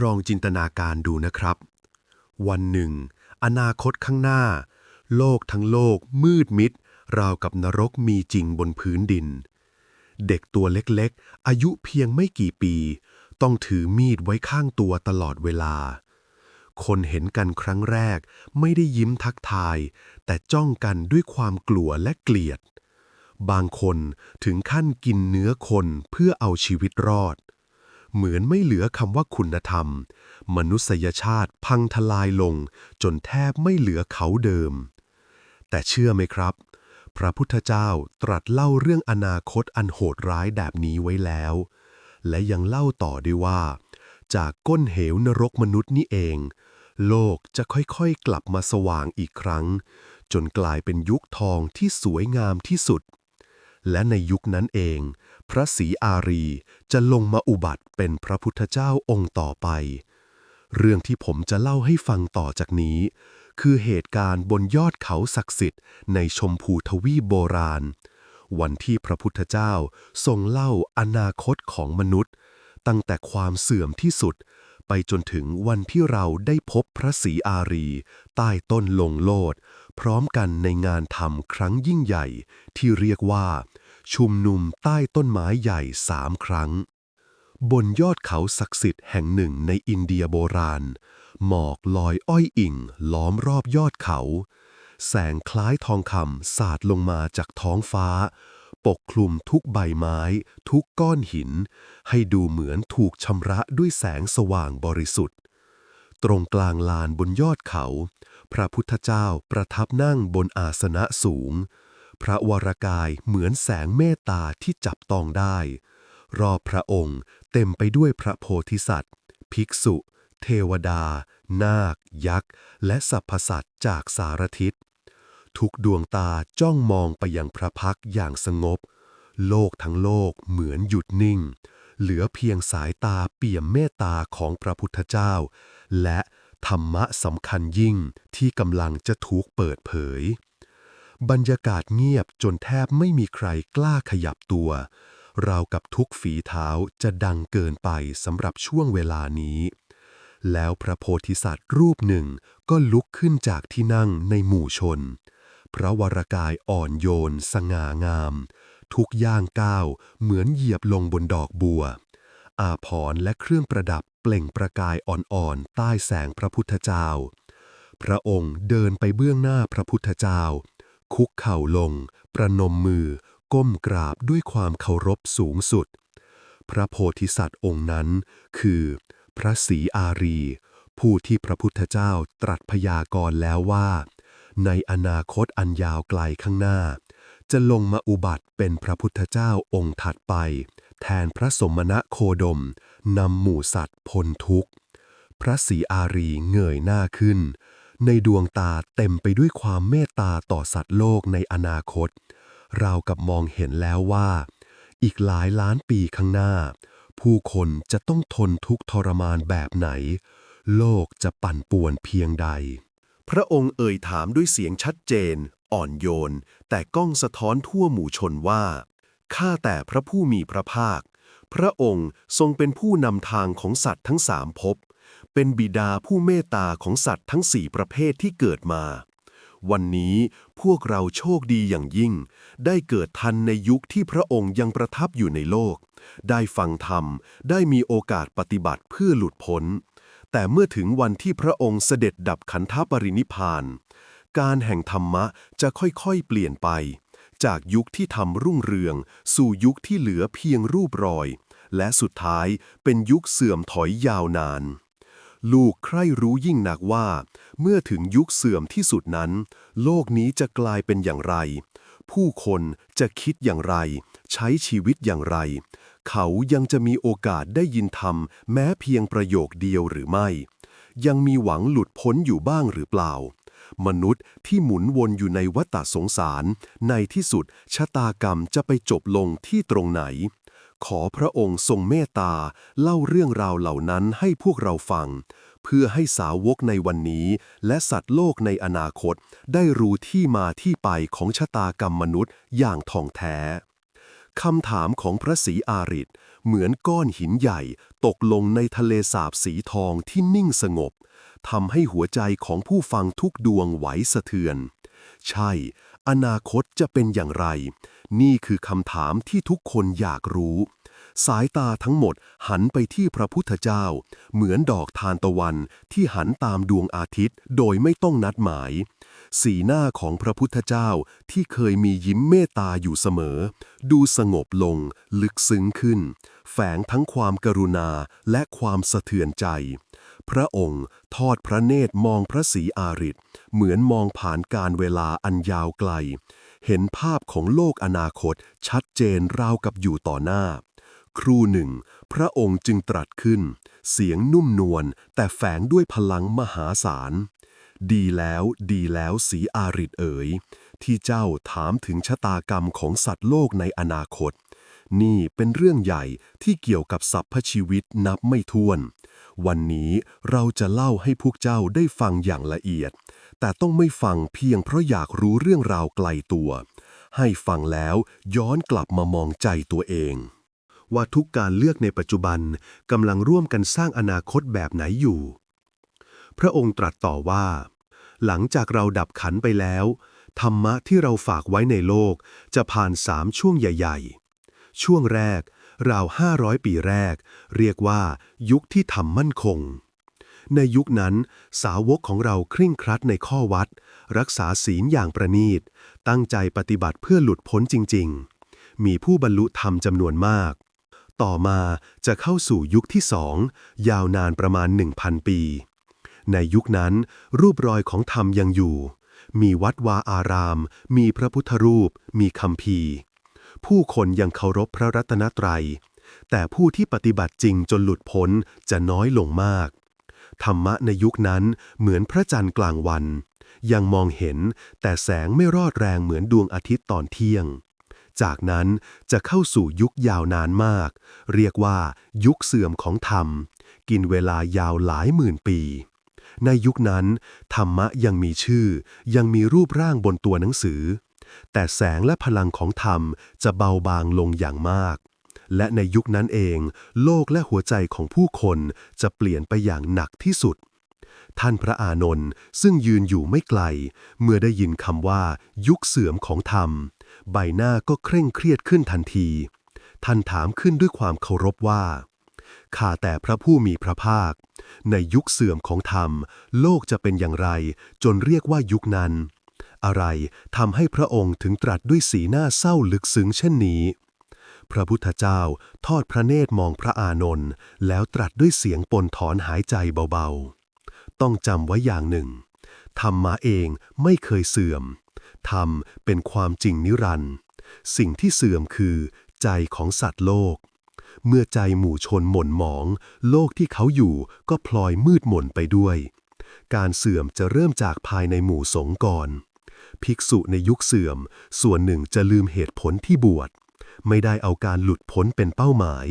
ลองจินตนาการดูนะครับ วันหนึ่ง อนาคตข้างหน้า โลกทั้งโลกมืดมิด ราวกับนรกมีจริงบนพื้นดิน เด็กตัวเล็กๆ อายุเพียงไม่กี่ปี ต้องถือมีดไว้ข้างตัวตลอดเวลา คนเห็นกันครั้งแรกไม่ได้ยิ้มทักทาย แต่จ้องกันด้วยความกลัวและเกลียด บางคนถึงขั้นกินเนื้อคนเพื่อเอาชีวิตรอด เหมือนไม่เหลือคำว่าคุณธรรม มนุษยชาติพังทลายลง จนแทบไม่เหลือเขาเดิม แต่เชื่อไหมครับ พระพุทธเจ้าตรัสเล่าเรื่องอนาคตอันโหดร้ายแบบนี้ไว้แล้ว และยังเล่าต่อด้วยว่า จากก้นเหวนรกมนุษย์นี่เอง โลกจะค่อยๆกลับมาสว่างอีกครั้ง จนกลายเป็นยุคทองที่สวยงามที่สุด และในยุคนั้นเอง พระศรีอารีจะลงมาอุบัติเป็นพระพุทธเจ้าองค์ต่อไป เรื่องที่ผมจะเล่าให้ฟังต่อจากนี้ คือเหตุการณ์บนยอดเขาศักดิ์สิทธิ์ในชมพูทวีโบราณ วันที่พระพุทธเจ้าทรงเล่าอนาคตของมนุษย์ ตั้งแต่ความเสื่อมที่สุด ไปจนถึงวันที่เราได้พบพระศรีอารี ใต้ต้นลงโลด พร้อมกันในงานธรรมครั้งยิ่งใหญ่ที่เรียกว่า ชุมนุมใต้ต้นไม้ใหญ่สามครั้ง บนยอดเขาศักดิ์สิทธิ์แห่งหนึ่งในอินเดียโบราณ หมอกลอยอ้อยอิ่ง ล้อมรอบยอดเขา แสงคล้ายทองคำสาดลงมาจากท้องฟ้า ปกคลุมทุกใบไม้ ทุกก้อนหิน ให้ดูเหมือนถูกชำระด้วยแสงสว่างบริสุทธิ์ ตรงกลางลานบนยอดเขา พระพุทธเจ้าประทับนั่งบนอาสนะสูง พระวรากายเหมือนแสงเมตตาที่จับต้องได้ รอบพระองค์เต็มไปด้วยพระโพธิสัตว์ ภิกษุ เทวดา นาค ยักษ์ และสรรพสัตว์จากสารทิศ ทุกดวงตาจ้องมองไปยังพระพักอย่างสงบ โลกทั้งโลกเหมือนหยุดนิ่ง เหลือเพียงสายตาเปี่ยมเมตตาของพระพุทธเจ้า และธรรมะสำคัญยิ่งที่กำลังจะถูกเปิดเผย บรรยากาศเงียบจนแทบไม่มีใครกล้าขยับตัว ราวกับทุกฝีเท้าจะดังเกินไปสำหรับช่วงเวลานี้ แล้วพระโพธิสัตว์รูปหนึ่งก็ลุกขึ้นจากที่นั่งในหมู่ชน พระวรากายอ่อนโยน สง่างาม ทุกย่างก้าวเหมือนเหยียบลงบนดอกบัว อาภรณ์และเครื่องประดับเปล่งประกายอ่อนๆใต้แสงพระพุทธเจ้า พระองค์เดินไปเบื้องหน้าพระพุทธเจ้า คุกเข่าลง ประนมมือ ก้มกราบด้วยความเคารพสูงสุด พระโพธิสัตว์องค์นั้น คือ พระศรีอารี ผู้ที่พระพุทธเจ้าตรัสพยากรณ์แล้วว่า ในอนาคตอันยาวไกลข้างหน้า จะลงมาอุบัติเป็นพระพุทธเจ้าองค์ถัดไป แทนพระสมณะโคดมนำหมู่สัตว์พ้นทุกข์ พระศรีอารีเงยหน้าขึ้น ในดวงตาเต็มไปด้วยความเมตตาต่อสัตว์โลกในอนาคต เรากับมองเห็นแล้วว่า อีกหลายล้านปีข้างหน้า ผู้คนจะต้องทนทุกทรมานแบบไหน โลกจะปั่นป่วนเพียงใด พระองค์เอ่ยถามด้วยเสียงชัดเจน อ่อนโยน แต่ก้องสะท้อนทั่วหมู่ชนว่า ข้าแต่พระผู้มีพระภาค พระองค์ทรงเป็นผู้นำทางของสัตว์ทั้งสามภพ เป็นบิดาผู้เมตตาของสัตว์ทั้งสี่ประเภทที่เกิดมา วันนี้พวกเราโชคดีอย่างยิ่ง ได้เกิดทันในยุคที่พระองค์ยังประทับอยู่ในโลก ได้ฟังธรรม ได้มีโอกาสปฏิบัติเพื่อหลุดพ้น แต่เมื่อถึงวันที่พระองค์เสด็จดับขันธปรินิพาน การแห่งธรรมะจะค่อยๆเปลี่ยนไป จากยุคที่ทำรุ่งเรือง สู่ยุคที่เหลือเพียงรูปรอย และสุดท้ายเป็นยุคเสื่อมถอยยาวนาน ลูกใคร่รู้ยิ่งหนักว่า เมื่อถึงยุคเสื่อมที่สุดนั้น โลกนี้จะกลายเป็นอย่างไร ผู้คนจะคิดอย่างไร ใช้ชีวิตอย่างไร เขายังจะมีโอกาสได้ยินธรรม แม้เพียงประโยคเดียวหรือไม่ ยังมีหวังหลุดพ้นอยู่บ้างหรือเปล่า มนุษย์ที่หมุนวนอยู่ในวัฏสงสาร ในที่สุดชะตากรรมจะไปจบลงที่ตรงไหน ขอพระองค์ทรงเมตตาเล่าเรื่องราวเหล่านั้นให้พวกเราฟัง เพื่อให้สาวกในวันนี้ และสัตว์โลกในอนาคต ได้รู้ที่มาที่ไปของชะตากรรมมนุษย์อย่างท่องแท้คำถามของพระศรีอาริตเหมือนก้อนหินใหญ่ตกลงในทะเลสาบสีทองที่นิ่งสงบทำให้หัวใจของผู้ฟังทุกดวงไหวสะเทือน ใช่ อนาคตจะเป็นอย่างไร นี่คือคำถามที่ทุกคนอยากรู้ สายตาทั้งหมดหันไปที่พระพุทธเจ้า เหมือนดอกทานตะวันที่หันตามดวงอาทิตย์ โดยไม่ต้องนัดหมาย สีหน้าของพระพุทธเจ้าที่เคยมียิ้มเมตตาอยู่เสมอ ดูสงบลง ลึกซึ้งขึ้น แฝงทั้งความกรุณาและความสะเทือนใจ พระองค์ทอดพระเนตรมองพระศรีอาริตเหมือนมองผ่านการเวลาอันยาวไกล เห็นภาพของโลกอนาคตชัดเจนราวกับอยู่ต่อหน้า ครู่หนึ่ง พระองค์จึงตรัสขึ้น เสียงนุ่มนวลแต่แฝงด้วยพลังมหาศาล ดีแล้วดีแล้วสีอาริตเอ๋ย ที่เจ้าถามถึงชะตากรรมของสัตว์โลกในอนาคต นี่เป็นเรื่องใหญ่ที่เกี่ยวกับสรรพชีวิตนับไม่ถ้วน วันนี้เราจะเล่าให้พวกเจ้าได้ฟังอย่างละเอียด แต่ต้องไม่ฟังเพียงเพราะอยากรู้เรื่องราวไกลตัว ให้ฟังแล้วย้อนกลับมามองใจตัวเอง ว่าทุกการเลือกในปัจจุบันกำลังร่วมกันสร้างอนาคตแบบไหนอยู่ พระองค์ตรัสต่อว่า หลังจากเราดับขันไปแล้ว ธรรมะที่เราฝากไว้ในโลกจะผ่านสามช่วงใหญ่ ๆ ช่วงแรก ราว 500 ปีแรก เรียกว่า ยุคที่ทำมั่นคง ในยุคนั้น สาวกของเราคร่งครัดในข้อวัด รักษาศีลอย่างประณีต ตั้งใจปฏิบัติเพื่อหลุดพ้นจริง ๆ มีผู้บรรลุธรรมจำนวนมาก ต่อมาจะเข้าสู่ยุคที่สองยาวนานประมาณ 1,000 ปี ในยุคนั้น รูปรอยของธรรมยังอยู่ มีวัดวาอาราม มีพระพุทธรูป มีคำพี ผู้คนยังเคารพพระรัตนตรัย แต่ผู้ที่ปฏิบัติจริงจนหลุดพ้นจะน้อยลงมาก ธรรมะในยุคนั้นเหมือนพระจันทร์กลางวัน ยังมองเห็นแต่แสงไม่รอดแรงเหมือนดวงอาทิตย์ตอนเที่ยง จากนั้นจะเข้าสู่ยุคยาวนานมาก เรียกว่า ยุคเสื่อมของธรรม กินเวลายาวหลายหมื่นปีในยุคนั้น ธรรมะยังมีชื่อ ยังมีรูปร่างบนตัวหนังสือ แต่แสงและพลังของธรรมจะเบาบางลงอย่างมาก และในยุคนั้นเอง โลกและหัวใจของผู้คนจะเปลี่ยนไปอย่างหนักที่สุด ท่านพระอานนท์ซึ่งยืนอยู่ไม่ไกล เมื่อได้ยินคำว่า ยุคเสื่อมของธรรม ใบหน้าก็เคร่งเครียดขึ้นทันที ท่านถามขึ้นด้วยความเคารพว่าข้าแต่พระผู้มีพระภาค ในยุคเสื่อมของธรรม โลกจะเป็นอย่างไร จนเรียกว่ายุคนั้น อะไรทำให้พระองค์ถึงตรัสด้วยสีหน้าเศร้าลึกซึ้งเช่นนี้ พระพุทธเจ้าทอดพระเนตรมองพระอานนท์แล้วตรัสด้วยเสียงปนถอนหายใจเบาๆ ต้องจำไว้อย่างหนึ่งธรรมะเองไม่เคยเสื่อมธรรมเป็นความจริงนิรันดร์สิ่งที่เสื่อมคือ ใจของสัตว์โลก เมื่อใจหมู่ชนหม่นหมอง โลกที่เขาอยู่ก็พลอยมืดหม่นไปด้วย การเสื่อมจะเริ่มจากภายในหมู่สงก่อน ภิกษุในยุคเสื่อม ส่วนหนึ่งจะลืมเหตุผลที่บวช ไม่ได้เอาการหลุดพ้นเป็นเป้าหมาย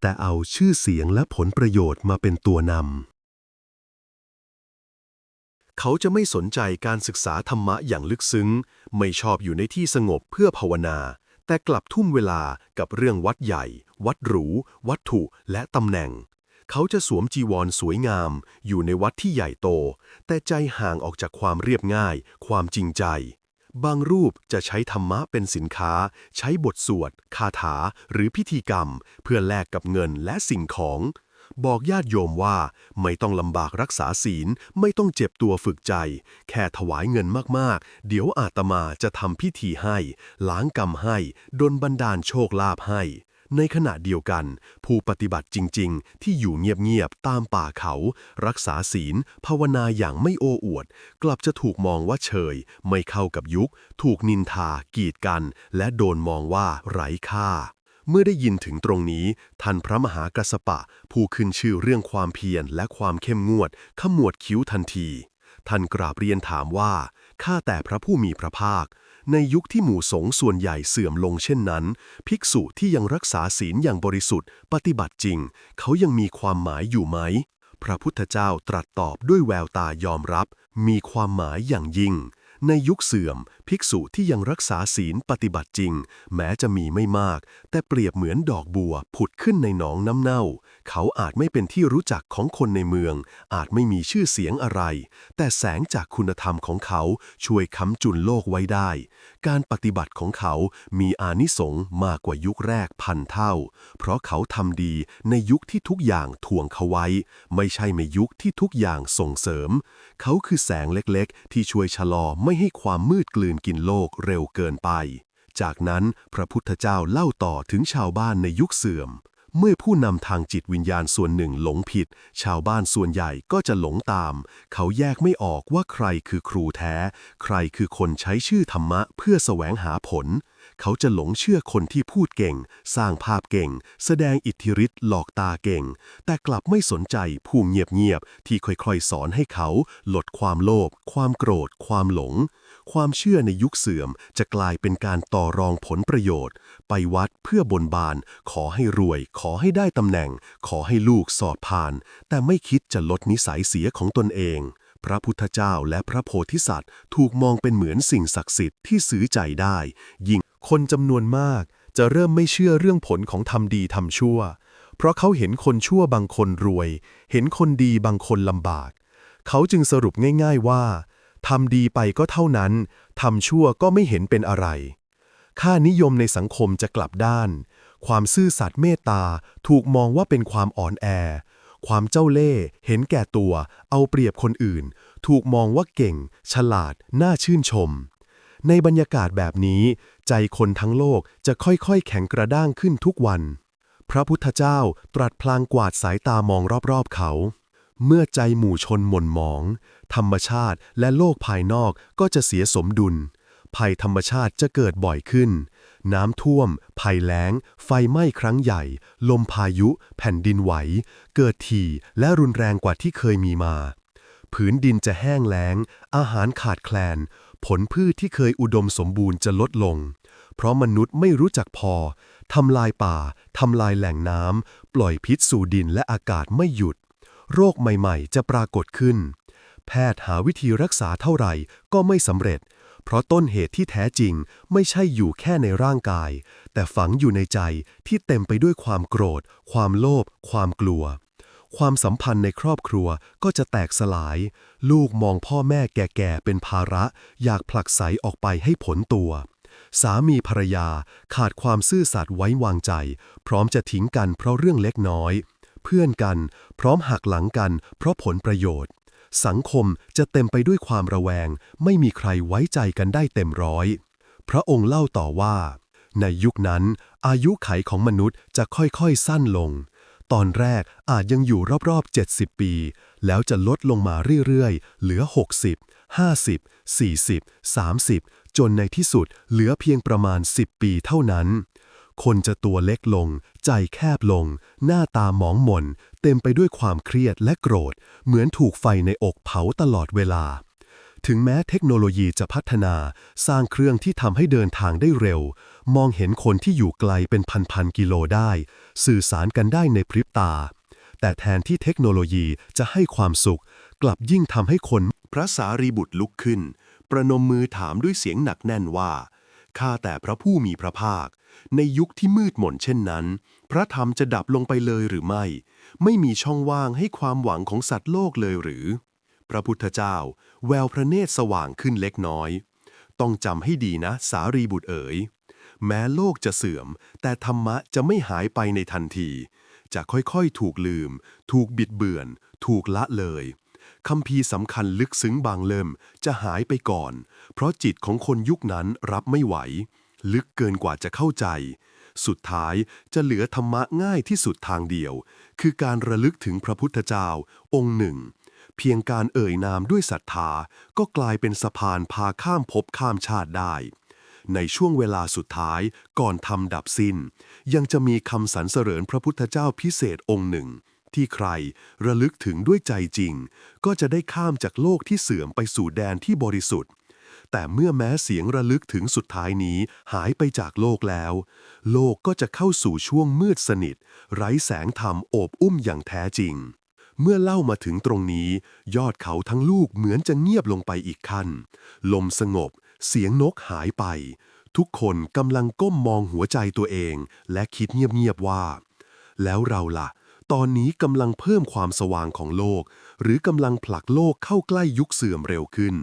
แต่เอาชื่อเสียงและผลประโยชน์มาเป็นตัวนำ เขาจะไม่สนใจการศึกษาธรรมะอย่างลึกซึ้ง ไม่ชอบอยู่ในที่สงบเพื่อภาวนา แต่กลับทุ่มเวลากับเรื่องวัดใหญ่ วัดหรู วัตถุ และตำแหน่ง เขาจะสวมจีวรสวยงาม อยู่ในวัดที่ใหญ่โต แต่ใจห่างออกจากความเรียบง่าย ความจริงใจ บางรูปจะใช้ธรรมะเป็นสินค้า ใช้บทสวด คาถา หรือพิธีกรรม เพื่อแลกกับเงินและสิ่งของ บอกญาติโยมว่าไม่ต้องลำบากรักษาศีล ไม่ต้องเจ็บตัวฝึกใจ แค่ถวายเงินมากๆ เดี๋ยวอาตมาจะทำพิธีให้ ล้างกรรมให้ดลบันดาลโชคลาภให้ ในขณะเดียวกัน ผู้ปฏิบัติจริง ๆ ที่อยู่เงียบ ๆ ตามป่าเขา รักษาศีล ภาวนาอย่างไม่โอ้อวด กลับจะถูกมองว่าเฉย ไม่เข้ากับยุค ถูกนินทา กีดกัน และโดนมองว่าไร้ค่าเมื่อได้ยินถึงตรงนี้ ท่านพระมหากัสสปะ ผู้ขึ้นชื่อเรื่องความเพียรและความเข้มงวด ขมวดคิ้วทันที ท่านกราบเรียนถามว่า ข้าแต่พระผู้มีพระภาค ในยุคที่หมู่สงฆ์ส่วนใหญ่เสื่อมลงเช่นนั้น ภิกษุที่ยังรักษาศีลอย่างบริสุทธิ์ ปฏิบัติจริง เขายังมีความหมายอยู่ไหม พระพุทธเจ้าตรัสตอบด้วยแววตายอมรับ มีความหมายอย่างยิ่ง ในยุคเสื่อม ภิกษุที่ยังรักษาศีลปฏิบัติจริง แม้จะมีไม่มาก แต่เปรียบเหมือนดอกบัวผุดขึ้นในหนองน้ำเน่า เขาอาจไม่เป็นที่รู้จักของคนในเมือง อาจไม่มีชื่อเสียงอะไร แต่แสงจากคุณธรรมของเขาช่วยค้ำจุนโลกไว้ได้ การปฏิบัติของเขามีอานิสงส์มากกว่ายุคแรกพันเท่า เพราะเขาทำดีในยุคที่ทุกอย่างถ่วงเขาไว้ ไม่ใช่ในยุคที่ทุกอย่างส่งเสริม เขาคือแสงเล็กๆ ที่ช่วยชะลอไม่ให้ความมืดกลืนกินโลกเร็วเกินไป จากนั้นพระพุทธเจ้าเล่าต่อถึงชาวบ้านในยุคเสื่อม เมื่อผู้นำทางจิตวิญญาณส่วนหนึ่งหลงผิด ชาวบ้านส่วนใหญ่ก็จะหลงตาม เขาแยกไม่ออกว่าใครคือครูแท้ ใครคือคนใช้ชื่อธรรมะเพื่อแสวงหาผล เขาจะหลงเชื่อคนที่พูดเก่ง สร้างภาพเก่ง แสดงอิทธิฤทธิ์หลอกตาเก่ง แต่กลับไม่สนใจผู้เงียบๆที่ค่อยๆสอนให้เขาลดความโลภความโกรธ ความหลงความเชื่อในยุคเสื่อมจะกลายเป็นการต่อรองผลประโยชน์ ไปวัดเพื่อบนบาน ขอให้รวยขอให้ได้ตำแหน่ง ขอให้ลูกสอบผ่าน แต่ไม่คิดจะลดนิสัยเสียของตนเอง พระพุทธเจ้าและพระโพธิสัตว์ ถูกมองเป็นเหมือนสิ่งศักดิ์สิทธิ์ที่ซื้อใจได้ ยิ่งคนจำนวนมากจะเริ่มไม่เชื่อเรื่องผลของทำดีทำชั่ว เพราะเขาเห็นคนชั่วบางคนรวย เห็นคนดีบางคนลำบาก เขาจึงสรุปง่าย ๆว่าทำดีไปก็เท่านั้น ทำชั่วก็ไม่เห็นเป็นอะไร ค่านิยมในสังคมจะกลับด้าน ความซื่อสัตย์เมตตาถูกมองว่าเป็นความอ่อนแอ ความเจ้าเล่ห์เห็นแก่ตัว เอาเปรียบคนอื่น ถูกมองว่าเก่ง ฉลาด น่าชื่นชม ในบรรยากาศแบบนี้ ใจคนทั้งโลกจะค่อยๆ แข็งกระด้างขึ้นทุกวัน พระพุทธเจ้าตรัสพลางกวาดสายตามองรอบๆเขาเมื่อใจหมู่ชนหม่นหมอง ธรรมชาติและโลกภายนอกก็จะเสียสมดุล ภัยธรรมชาติจะเกิดบ่อยขึ้น น้ำท่วม ภัยแล้ง ไฟไหม้ครั้งใหญ่ ลมพายุ แผ่นดินไหว เกิดถี่และรุนแรงกว่าที่เคยมีมา ผืนดินจะแห้งแล้ง อาหารขาดแคลน ผลพืชที่เคยอุดมสมบูรณ์จะลดลง เพราะมนุษย์ไม่รู้จักพอ ทำลายป่า ทำลายแหล่งน้ำ ปล่อยพิษสู่ดินและอากาศไม่หยุด โรคใหม่ๆ จะปรากฏขึ้น แพทย์หาวิธีรักษาเท่าไหร่ก็ไม่สำเร็จ เพราะต้นเหตุที่แท้จริงไม่ใช่อยู่แค่ในร่างกาย แต่ฝังอยู่ในใจที่เต็มไปด้วยความโกรธ ความโลภ ความกลัว ความสัมพันธ์ในครอบครัวก็จะแตกสลาย ลูกมองพ่อแม่แก่ๆเป็นภาระ อยากผลักไสออกไปให้ผลตัว สามีภรรยาขาดความซื่อสัตย์ไว้วางใจ พร้อมจะทิ้งกันเพราะเรื่องเล็กน้อย เพื่อนกัน พร้อมหักหลังกัน เพราะผลประโยชน์ สังคมจะเต็มไปด้วยความระแวง ไม่มีใครไว้ใจกันได้เต็มร้อย พระองค์เล่าต่อว่า ในยุคนั้น อายุไขของมนุษย์จะค่อยๆสั้นลง ตอนแรกอาจยังอยู่รอบๆ 70 ปี แล้วจะลดลงมาเรื่อยๆ เหลือ 60 50 40 30 จนในที่สุดเหลือเพียงประมาณ 10 ปีเท่านั้น คนจะตัวเล็กลง ใจแคบลง หน้าตาหมองหม่น เต็มไปด้วยความเครียดและโกรธ เหมือนถูกไฟในอกเผาตลอดเวลา ถึงแม้เทคโนโลยีจะพัฒนา สร้างเครื่องที่ทำให้เดินทางได้เร็ว มองเห็นคนที่อยู่ไกลเป็นพันๆกิโลได้ สื่อสารกันได้ในพริบตา แต่แทนที่เทคโนโลยีจะให้ความสุข กลับยิ่งทำให้คนพระสารีบุตรลุกขึ้น ประนมมือถามด้วยเสียงหนักแน่นว่า ข้าแต่พระผู้มีพระภาค ในยุคที่มืดมนเช่นนั้น พระธรรมจะดับลงไปเลยหรือไม่ ไม่มีช่องว่างให้ความหวังของสัตว์โลกเลยหรือ พระพุทธเจ้า แววพระเนตรสว่างขึ้นเล็กน้อย ต้องจำให้ดีนะ สารีบุตรเอ๋ย แม้โลกจะเสื่อม แต่ธรรมะจะไม่หายไปในทันที จะค่อยๆ ถูกลืม ถูกบิดเบือน ถูกละเลย คำพีสำคัญลึกซึ้งบางเล่มจะหายไปก่อน เพราะจิตของคนยุคนั้นรับไม่ไหว ลึกเกินกว่าจะเข้าใจ สุดท้ายจะเหลือธรรมะง่ายที่สุดทางเดียว คือการระลึกถึงพระพุทธเจ้า องค์หนึ่ง เพียงการเอ่ยนามด้วยศรัทธา ก็กลายเป็นสะพานพาข้ามภพข้ามชาติได้ในช่วงเวลาสุดท้ายก่อนทำดับสิ้น ยังจะมีคำสรรเสริญพระพุทธเจ้าพิเศษองค์หนึ่ง ที่ใคร ระลึกถึงด้วยใจจริง ก็จะได้ข้ามจากโลกที่เสื่อมไปสู่แดนที่บริสุทธิ์ แต่เมื่อแม้เสียงระลึกถึงสุดท้ายนี้หายไปจากโลกแล้ว โลกก็จะเข้าสู่ช่วงมืดสนิท ไร้แสงธรรมโอบอุ้มอย่างแท้จริง เมื่อเล่ามาถึงตรงนี้ ยอดเขาทั้งลูกเหมือนจะเงียบลงไปอีกขั้น ลมสงบ เสียงนกหายไปทุกคนกำลังก้มมองหัวใจตัวเอง และคิดเงียบๆว่า แล้วเราล่ะ ตอนนี้กำลังเพิ่มความสว่างของโลก หรือกำลังผลักโลกเข้าใกล้ยุคเสื่อมเร็วขึ้น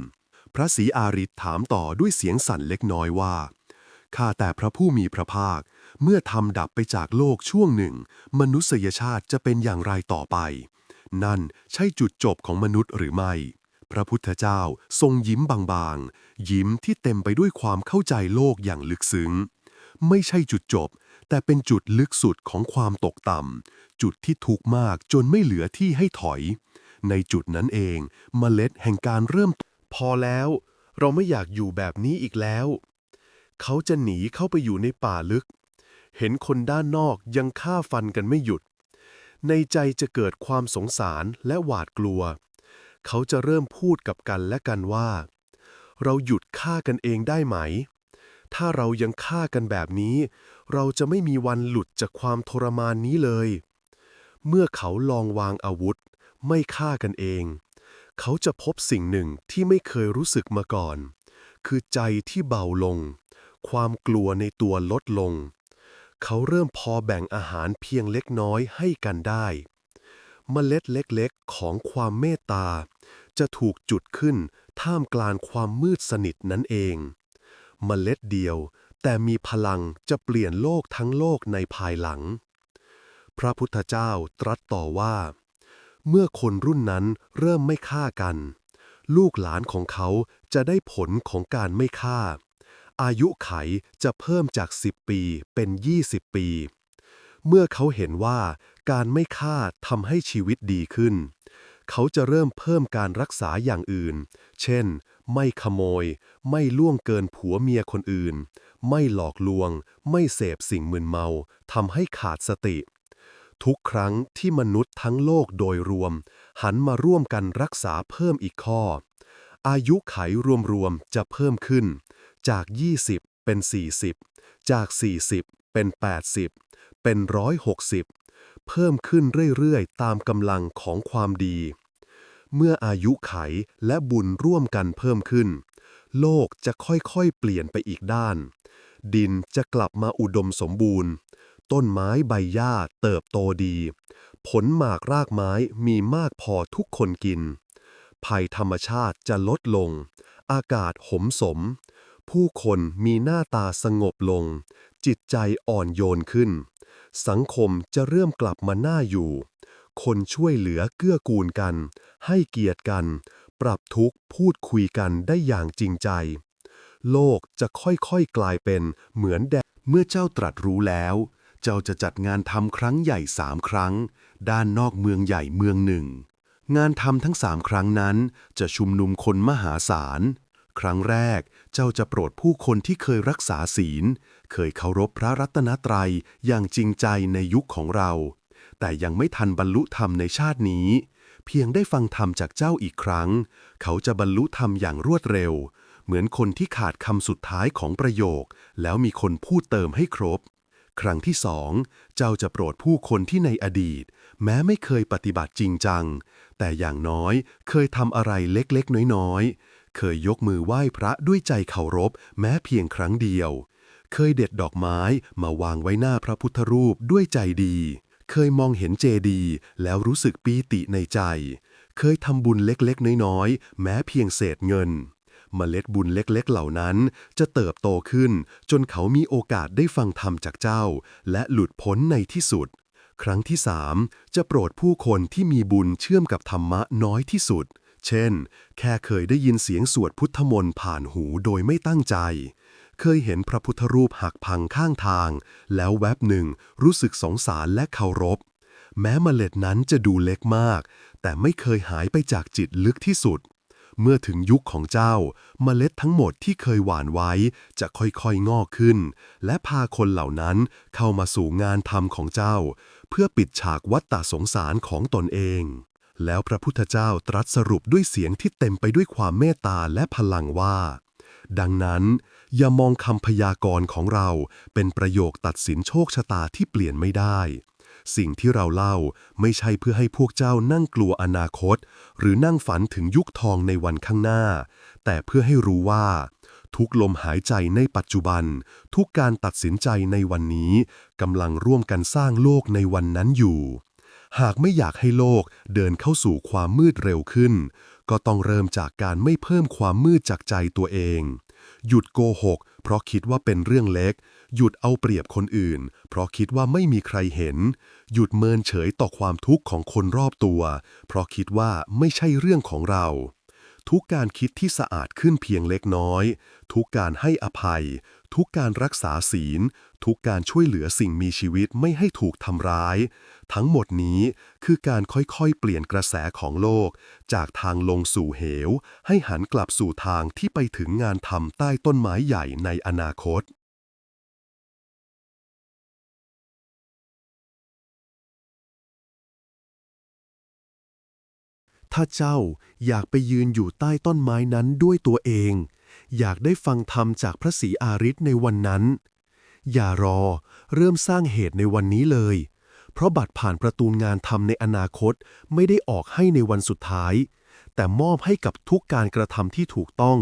พระศรีอาริตถามต่อด้วยเสียงสั่นเล็กน้อยว่า ข้าแต่พระผู้มีพระภาค เมื่อทำดับไปจากโลกช่วงหนึ่ง มนุษยชาติจะเป็นอย่างไรต่อไป นั่นใช่จุดจบของมนุษย์หรือไม่ พระพุทธเจ้าทรงยิ้มบางๆ ยิ้มที่เต็มไปด้วยความเข้าใจโลกอย่างลึกซึ้ง ไม่ใช่จุดจบ แต่เป็นจุดลึกสุดของความตกต่ำ จุดที่ทุกข์มากจนไม่เหลือที่ให้ถอย ในจุดนั้นเองเมล็ดแห่งการเริ่มพอแล้ว เราไม่อยากอยู่แบบนี้อีกแล้ว เขาจะหนีเข้าไปอยู่ในป่าลึก เห็นคนด้านนอกยังฆ่าฟันกันไม่หยุด ในใจจะเกิดความสงสารและหวาดกลัว เขาจะเริ่มพูดกับกันและกันว่า เราหยุดฆ่ากันเองได้ไหม ถ้าเรายังฆ่ากันแบบนี้ เราจะไม่มีวันหลุดจากความทรมานนี้เลย เมื่อเขาลองวางอาวุธ ไม่ฆ่ากันเอง เขาจะพบสิ่งหนึ่งที่ไม่เคยรู้สึกมาก่อน คือใจที่เบาลง ความกลัวในตัวลดลง เขาเริ่มพอแบ่งอาหารเพียงเล็กน้อยให้กันได้เมล็ดเล็กๆ ของความเมตตา จะถูกจุดขึ้นท่ามกลางความมืดสนิทนั่นเองเมล็ดเดียว แต่มีพลังจะเปลี่ยนโลกทั้งโลกในภายหลัง พระพุทธเจ้าตรัสต่อว่า เมื่อคนรุ่นนั้นเริ่มไม่ฆ่ากัน ลูกหลานของเขาจะได้ผลของการไม่ฆ่า อายุไขจะเพิ่มจาก 10 ปีเป็น 20 ปี เมื่อเขาเห็นว่าการไม่ฆ่าทำให้ชีวิตดีขึ้น เขาจะเริ่มเพิ่มการรักษาอย่างอื่น เช่น ไม่ขโมย ไม่ล่วงเกินผัวเมียคนอื่น ไม่หลอกลวง ไม่เสพสิ่งมึนเมา ทำให้ขาดสติ ทุกครั้งที่มนุษย์ทั้งโลกโดยรวม หันมาร่วมกันรักษาเพิ่มอีกข้อ อายุไขรวมๆจะเพิ่มขึ้น จาก 20 เป็น 40 จาก 40 เป็น 80 เป็น 160เพิ่มขึ้นเรื่อย ๆ ตามกำลังของความดี เมื่ออายุไขและบุญร่วมกันเพิ่มขึ้น โลกจะค่อยๆเปลี่ยนไปอีกด้าน ดินจะกลับมาอุดมสมบูรณ์ ต้นไม้ใบหญ้าเติบโตดี ผลหมากรากไม้มีมากพอทุกคนกิน ภัยธรรมชาติจะลดลง อากาศหมสม ผู้คนมีหน้าตาสงบลง จิตใจอ่อนโยนขึ้น สังคมจะเริ่มกลับมาน่าอยู่ คนช่วยเหลือเกื้อกูลกัน ให้เกียรติกัน ปรับทุกข์พูดคุยกันได้อย่างจริงใจ โลกจะค่อยๆกลายเป็นเหมือนแดดเมื่อเจ้าตรัสรู้แล้ว เจ้าจะจัดงานทำครั้งใหญ่สามครั้ง ด้านนอกเมืองใหญ่เมืองหนึ่ง งานทำทั้งสามครั้งนั้นจะชุมนุมคนมหาศาลครั้งแรกเจ้าจะโปรดผู้คนที่เคยรักษาศีล เคยเคารพพระรัตนตรัยอย่างจริงใจในยุคของเรา แต่ยังไม่ทันบรรลุธรรมในชาตินี้ เพียงได้ฟังธรรมจากเจ้าอีกครั้ง เขาจะบรรลุธรรมอย่างรวดเร็ว เหมือนคนที่ขาดคำสุดท้ายของประโยค แล้วมีคนพูดเติมให้ครบ ครั้งที่สองเจ้าจะโปรดผู้คนที่ในอดีต แม้ไม่เคยปฏิบัติจริงจัง แต่อย่างน้อยเคยทำอะไรเล็กๆ น้อยๆ เคยยกมือไหว้พระด้วยใจเคารพ แม้เพียงครั้งเดียว เคยเด็ดดอกไม้มาวางไว้หน้าพระพุทธรูปด้วยใจดี เคยมองเห็นเจดีแล้วรู้สึกปีติในใจ เคยทำบุญเล็กๆ น้อยๆ แม้เพียงเศษเงินเมล็ดบุญเล็กๆ เหล่านั้น จะเติบโตขึ้น จนเขามีโอกาสได้ฟังธรรมจากเจ้า และหลุดพ้นในที่สุด ครั้งที่สามจะโปรดผู้คนที่มีบุญเชื่อมกับธรรมะน้อยที่สุด เช่น แค่เคยได้ยินเสียงสวดพุทธมนต์ผ่านหูโดยไม่ตั้งใจ เคยเห็นพระพุทธรูปหักพังข้างทาง แล้วแวบหนึ่งรู้สึกสงสารและเคารพ แม้เมล็ดนั้นจะดูเล็กมาก แต่ไม่เคยหายไปจากจิตลึกที่สุด เมื่อถึงยุคของเจ้า เมล็ดทั้งหมดที่เคยหว่านไว้ จะค่อยๆงอกขึ้น และพาคนเหล่านั้นเข้ามาสู่งานธรรมของเจ้า เพื่อปิดฉากวัฏฏสงสารของตนเองแล้วพระพุทธเจ้าตรัสสรุปด้วยเสียงที่เต็มไปด้วยความเมตตาและพลังว่า ดังนั้น อย่ามองคำพยากรณ์ของเราเป็นประโยคตัดสินโชคชะตาที่เปลี่ยนไม่ได้ สิ่งที่เราเล่าไม่ใช่เพื่อให้พวกเจ้านั่งกลัวอนาคต หรือนั่งฝันถึงยุคทองในวันข้างหน้า แต่เพื่อให้รู้ว่า ทุกลมหายใจในปัจจุบัน ทุกการตัดสินใจในวันนี้กำลังร่วมกันสร้างโลกในวันนั้นอยู่ หากไม่อยากให้โลกเดินเข้าสู่ความมืดเร็วขึ้น ก็ต้องเริ่มจากการไม่เพิ่มความมืดจากใจตัวเอง หยุดโกหก เพราะคิดว่าเป็นเรื่องเล็ก หยุดเอาเปรียบคนอื่น เพราะคิดว่าไม่มีใครเห็น หยุดเมินเฉยต่อความทุกข์ของคนรอบตัว เพราะคิดว่าไม่ใช่เรื่องของเรา ทุกการคิดที่สะอาดขึ้นเพียงเล็กน้อย ทุกการให้อภัย ทุกการรักษาศีล ทุกการช่วยเหลือสิ่งมีชีวิตไม่ให้ถูกทำร้าย ทั้งหมดนี้คือการค่อยๆ เปลี่ยนกระแสของโลก จากทางลงสู่เหว ให้หันกลับสู่ทางที่ไปถึงงานทำใต้ต้นไม้ใหญ่ในอนาคตถ้าเจ้าอยากไปยืนอยู่ใต้ต้นไม้นั้นด้วยตัวเอง อยากได้ฟังธรรมจากพระศรีอาริศในวันนั้น อย่ารอ เริ่มสร้างเหตุในวันนี้เลย เพราะบัตรผ่านประตูงานทำในอนาคตไม่ได้ออกให้ในวันสุดท้าย แต่มอบให้กับทุกการกระทำที่ถูกต้อง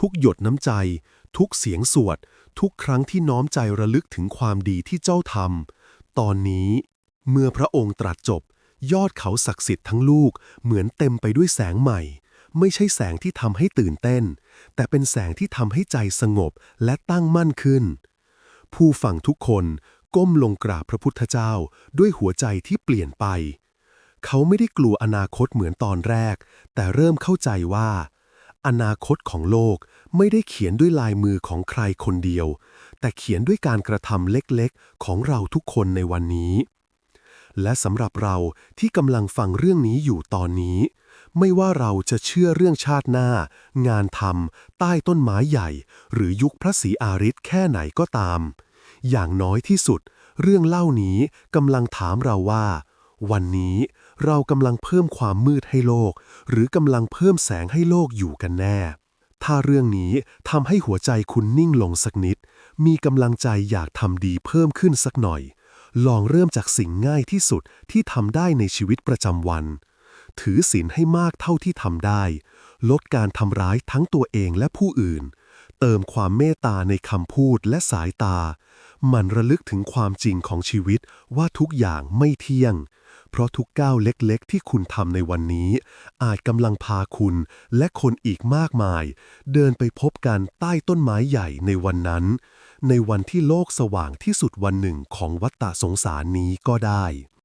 ทุกหยดน้ำใจ ทุกเสียงสวด ทุกครั้งที่น้อมใจระลึกถึงความดีที่เจ้าทำตอนนี้ เมื่อพระองค์ตรัสจบ ยอดเขาศักดิ์สิทธิ์ทั้งลูกเหมือนเต็มไปด้วยแสงใหม่ ไม่ใช่แสงที่ทำให้ตื่นเต้น แต่เป็นแสงที่ทำให้ใจสงบและตั้งมั่นขึ้น ผู้ฟังทุกคนก้มลงกราบพระพุทธเจ้าด้วยหัวใจที่เปลี่ยนไป เขาไม่ได้กลัวอนาคตเหมือนตอนแรก แต่เริ่มเข้าใจว่า อนาคตของโลกไม่ได้เขียนด้วยลายมือของใครคนเดียว แต่เขียนด้วยการกระทำเล็กๆ ของเราทุกคนในวันนี้ และสำหรับเราที่กำลังฟังเรื่องนี้อยู่ตอนนี้ ไม่ว่าเราจะเชื่อเรื่องชาติหน้า งานทำใต้ต้นไม้ใหญ่ หรือยุคพระศรีอาริศแค่ไหนก็ตาม อย่างน้อยที่สุด เรื่องเล่านี้กำลังถามเราว่า วันนี้เรากำลังเพิ่มความมืดให้โลก หรือกำลังเพิ่มแสงให้โลกอยู่กันแน่ ถ้าเรื่องนี้ทำให้หัวใจคุณนิ่งลงสักนิด มีกำลังใจอยากทำดีเพิ่มขึ้นสักหน่อยลองเริ่มจากสิ่งง่ายที่สุดที่ทำได้ในชีวิตประจำวัน ถือศีลให้มากเท่าที่ทำได้ ลดการทำร้ายทั้งตัวเองและผู้อื่น เติมความเมตตาในคำพูดและสายตาหมันระลึกถึงความจริงของชีวิตว่าทุกอย่างไม่เที่ยง เพราะทุกก้าวเล็กๆ ที่คุณทำในวันนี้ อาจกำลังพาคุณและคนอีกมากมาย เดินไปพบกันใต้ต้นไม้ใหญ่ในวันนั้น ในวันที่โลกสว่างที่สุดวันหนึ่งของวัฏฏะสงสารนี้ก็ได้